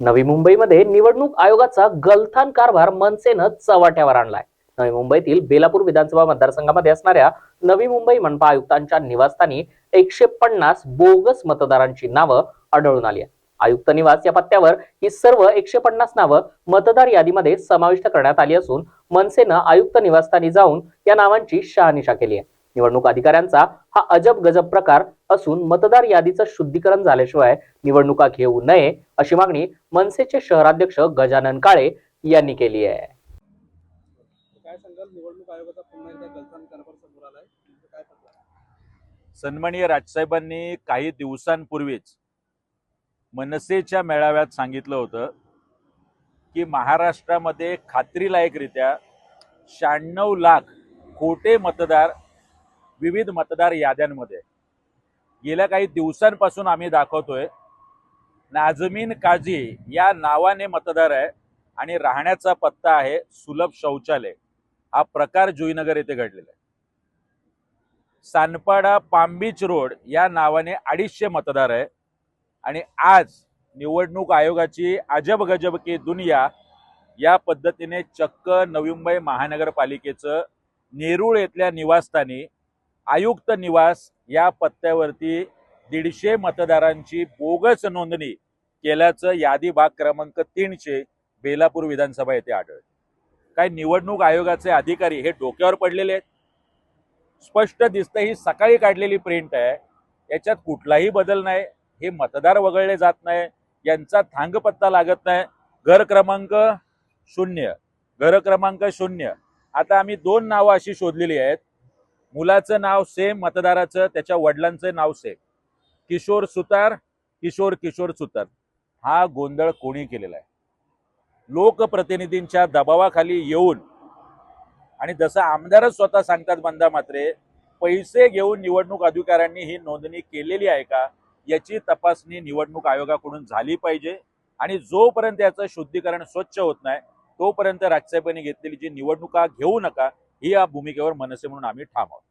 नवी मुंबईमध्ये निवडणूक आयोगाचा गलथान कारभार मनसेनं चव्हाट्यावर आणलाय. नवी मुंबईतील बेलापूर विधानसभा मतदारसंघामध्ये असणाऱ्या नवी मुंबई मनपा आयुक्तांच्या निवासस्थानी एकशे पन्नास बोगस मतदारांची नावं आढळून आली आहे आयुक्त निवास या पत्त्यावर ही सर्व एकशे पन्नास नावं मतदार यादीमध्ये समाविष्ट करण्यात आली असून मनसेनं आयुक्त निवासस्थानी जाऊन या नावांची शहानिशा केली आहे. निवडणूक अधिकाऱ्यांचा हा अजब गजब प्रकार असून मतदार यादीचं शुद्धीकरण झाल्याशिवाय निवडणुका घेऊ नये अशी मागणी मनसेचे शहराध्यक्ष गजानन काळे यांनी केली आहे. काय सांगाल? निवडणूक आयोगाचा पुन्हा एकदा गलथान कारभार समोर आलाय. नेमकं काय पडलं सन्माननीय राजसाहेबांनी काही दिवसांपूर्वीच मनसेच्या मेळाव्यात सांगितलं होतं की महाराष्ट्रामध्ये खात्रीलायकरित्या शहाण्णव लाख खोटे मतदार विविध मतदार याद्यांमध्ये. गेल्या काही दिवसांपासून आम्ही दाखवतोय नाजमीन काझी या नावाने मतदार आहे आणि राहण्याचा पत्ता आहे सुलभ शौचालय. हा प्रकार जुईनगर येथे घडलेला आहे. सानपाडा पामबीच रोड या नावाने अडीचशे मतदार आहे आणि आज निवडणूक आयोगाची अजब गजब की दुनिया या पद्धतीने चक्क नवी मुंबई महानगरपालिकेचं नेरूळ येथल्या निवासस्थानी आयुक्त निवास या पत्त्यावरती दीडशे मतदारांची बोगस नोंदणी केल्याचं यादी भाग क्रमांक तीनशे बेलापूर विधानसभा येथे आढळलं. काही निवडणूक आयोगाचे अधिकारी हे डोक्यावर पडलेले आहेत? स्पष्ट दिसतं ही सकाळी काढलेली प्रिंट आहे. याच्यात कुठलाही बदल नाही. हे मतदार वगळले जात नाही. यांचा थांगपत्ता लागत नाही. घर क्रमांक शून्य. घर क्रमांक शून्य. आता आम्ही दोन नावं अशी शोधलेली आहेत. मुलाचं नाव सेम मतदाराचं त्याच्या वडिलांचं नाव सेम किशोर सुतार किशोर किशोर सुतार. हा गोंधळ कोणी केलेला आहे? लोकप्रतिनिधींच्या दबावाखाली येऊन आणि जसं आमदारच स्वतः सांगतात बंदा मात्रे पैसे घेऊन निवडणूक अधिकाऱ्यांनी ही नोंदणी केलेली आहे का? याची तपासणी निवडणूक आयोगाकडून झाली पाहिजे. आणि जोपर्यंत याचं शुद्धीकरण स्वच्छ होत नाही तोपर्यंत राजसाहेबांनी घेतलेली जी निवडणुका घेऊ नका ही या भूमिकेवर मनसे म्हणून आम्ही ठाम आहोत.